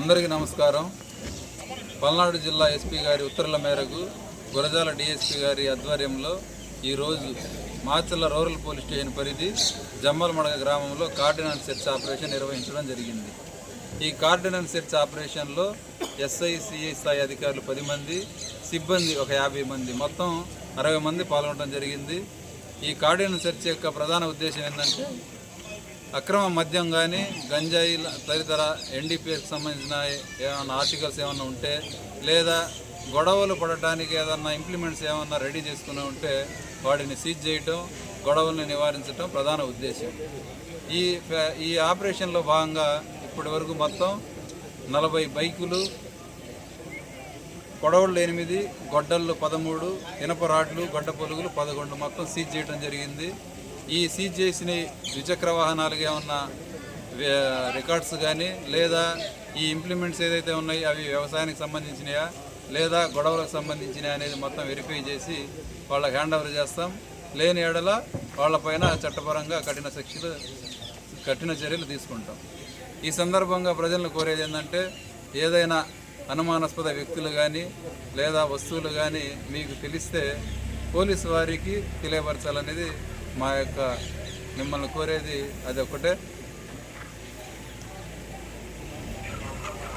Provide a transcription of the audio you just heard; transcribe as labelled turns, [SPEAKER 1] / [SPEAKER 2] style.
[SPEAKER 1] అందరికీ నమస్కారం. పల్నాడు జిల్లా ఎస్పీ గారి ఉత్తర్వుల మేరకు గురజాల డిఎస్పీ గారి ఆధ్వర్యంలో ఈరోజు మాచల్ల రూరల్ పోలీస్ స్టేషన్ పరిధి జమ్మలమడగ గ్రామంలో కార్డినెన్స్ సెర్చ్ ఆపరేషన్ నిర్వహించడం జరిగింది. ఈ కార్డినెన్స్ సెర్చ్ ఆపరేషన్లో ఎస్ఐ సిఐ స్థాయి అధికారులు పది మంది సిబ్బంది ఒక యాభై మంది. మొత్తం అరవై మంది పాల్గొనడం జరిగింది. ఈ కార్డినెన్స్ సెర్చ్ యొక్క ప్రధాన ఉద్దేశం ఏంటంటే అక్రమ మద్యం కానీ గంజాయి తదితర ఎన్డీపీఎస్కి సంబంధించిన ఏమైనా ఆర్టికల్స్ ఏమైనా ఉంటే లేదా గొడవలు పడటానికి ఏదన్నా ఇంప్లిమెంట్స్ ఏమన్నా రెడీ చేసుకుని ఉంటే వాటిని సీజ్ చేయటం గొడవల్ని నివారించడం ప్రధాన ఉద్దేశం. ఈ ఈ ఆపరేషన్లో భాగంగా ఇప్పటి వరకు మొత్తం నలభై బైకులు కొడవళ్ళు ఎనిమిది గొడ్డళ్ళు పదమూడు ఇనప రాడ్లు గొడ్డ పొలుగులు పదకొండు మొత్తం సీజ్ చేయడం జరిగింది. ఈ సీజ్ చేసిన ద్విచక్ర వాహనాలుగా ఏమన్నా రికార్డ్స్ కానీ లేదా ఈ ఇంప్లిమెంట్స్ ఏదైతే ఉన్నాయో అవి వ్యవసాయానికి సంబంధించినయా లేదా గొడవలకు సంబంధించినయా అనేది మొత్తం వెరిఫై చేసి వాళ్ళకి హ్యాండ్ ఓవర్ చేస్తాం. లేని ఏడల వాళ్ళపైన చట్టపరంగా కఠిన శిక్షలు కఠిన చర్యలు తీసుకుంటాం. ఈ సందర్భంగా ప్రజలను కోరేది ఏంటంటే ఏదైనా అనుమానాస్పద వ్యక్తులు కానీ లేదా వస్తువులు కానీ మీకు తెలిస్తే పోలీసు వారికి తెలియపరచాలనేది మా యొక్క మిమ్మల్ని కోరేది అది ఒకటే